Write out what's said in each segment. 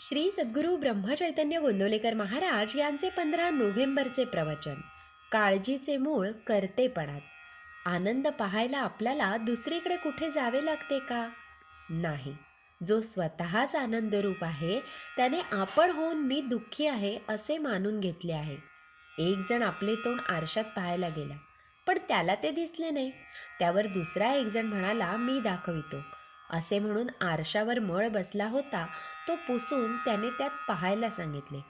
श्री सद्गुरू ब्रह्मचैतन्य गोंदवलेकर महाराज यांचे पंधरा नोव्हेंबरचे प्रवचन. काळजीचे मूळ करतेपणात. आनंद पाहायला आपल्याला दुसरीकडे कुठे जावे लागते का? नाही. जो स्वतःच आनंदरूप आहे त्याने आपण होऊन मी दुःखी आहे असे मानून घेतले आहे. एक जण आपले तोंड आरशात पाहायला गेला पण त्याला ते दिसले नाही. त्यावर दुसरा एकजण म्हणाला मी दाखवितो. असे म्हणून आरशावर मळ बसला होता तो पुसून त्याने त्यात पाहायला सांगितले.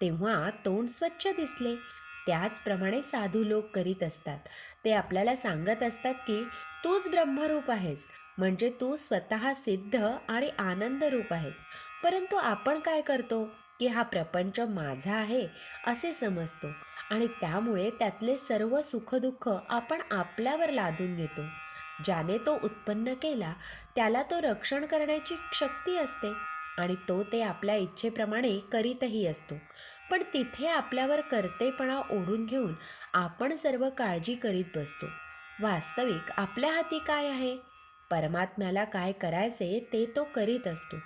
तेव्हा तोंड स्वच्छ दिसले. त्याचप्रमाणे साधू लोक करीत असतात. ते आपल्याला सांगत असतात की तूच ब्रह्मरूप आहेस. म्हणजे तू स्वतः सिद्ध आणि आनंदरूप आहेस. परंतु आपण काय करतो? की हा प्रपंच माझा आहे असे समजतो. आणि त्यामुळे त्यातले सर्व सुखदुःख आपण आपल्यावर लादून घेतो. ज्याने तो उत्पन्न केला त्याला तो रक्षण करण्याची शक्ती असते आणि तो ते आपल्या इच्छेप्रमाणे करीतही असतो. पण तिथे आपल्यावर कर्तेपणा ओढून घेऊन आपण सर्व काळजी करीत बसतो. वास्तविक आपल्या हाती काय आहे? परमात्म्याला काय करायचे ते तो करीत असतो.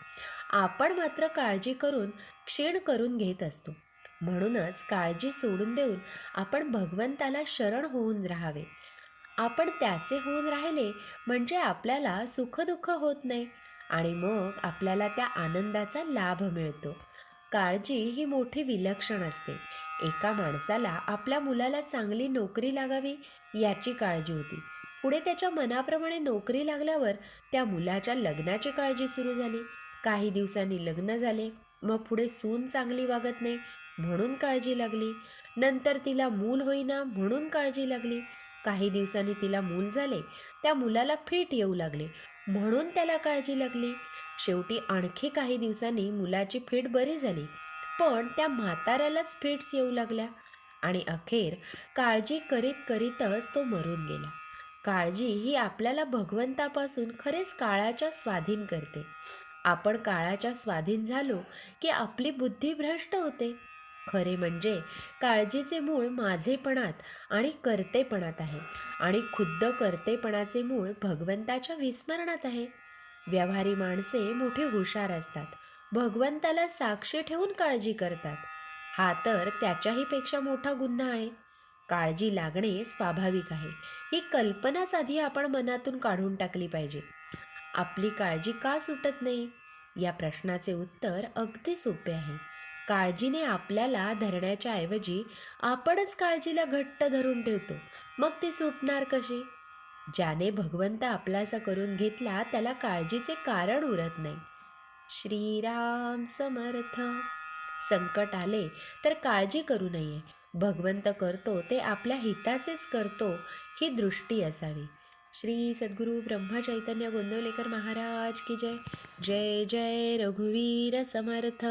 आपण मात्र काळजी करून क्षीण करून घेत असतो. म्हणूनच काळजी सोडून देऊन आपण भगवंताला शरण होऊन राहावे. आपण त्याचे होऊन राहिले म्हणजे आपल्याला सुखदुःख होत नाही आणि मग आपल्याला त्या आनंदाचा लाभ मिळतो. काळजी ही मोठी विलक्षण असते. एका माणसाला आपल्या मुलाला चांगली नोकरी लागावी याची काळजी होती. पुढे त्याच्या मनाप्रमाणे नोकरी लागल्यावर त्या मुलाच्या लग्नाची काळजी सुरू झाली. काही दिवसांनी लग्न झाले. मग पुढे सून चांगली वागत नाही म्हणून काळजी लागली. नंतर तिला मूल होईना म्हणून काळजी लागली. काही दिवसांनी तिला मूल झाले त्या मुलाला फिट येऊ लागले म्हणून त्याला काळजी लागली. शेवटी आणखी काही दिवसांनी मुलाची फिट बरी झाली पण त्या म्हाताऱ्यालाच फिट्स येऊ लागल्या आणि अखेर काळजी करीत करीतच तो मरून गेला. काळजी ही आपल्याला भगवंतापासून खरेच काळाच्या स्वाधीन करते. आपण काळाच्या स्वाधीन झालो की आपली बुद्धी भ्रष्ट होते. खरे म्हणजे काळजीचे मूळ माझेपणात आणि कर्तेपणात आहे आणि खुद्द कर्तेपणाचे मूळ भगवंताच्या विस्मरणात आहे. व्यवहारी माणसे मोठी हुशार असतात. भगवंताला साक्षी ठेवून काळजी करतात. हा तर त्याच्याही पेक्षा मोठा गुन्हा आहे. काळजी लागणे स्वाभाविक आहे. ही कल्पनाच आधी आपण मनातून काढून टाकली पाहिजे. आपली काळजी का सुटत नाही? या प्रश्नाचे उत्तर अगदी सोपे आहे. काळजीने आपल्याला धरण्याच्या ऐवजी आपणच काळजीला घट्ट धरून ठेवतो. मग ती सुटणार कशी? ज्याने भगवंत आपलासा करून घेतला त्याला काळजीचे कारण उरत नाही. श्रीराम समर्थ. संकट आले तर काळजी करू नये. भगवंत करतो ते आपल्या हिताचेच करतो ही दृष्टी असावी. श्री सद्गुरू ब्रह्मचैतन्य गोंदवलेकर महाराज की जय. जय जय रघुवीर समर्थ.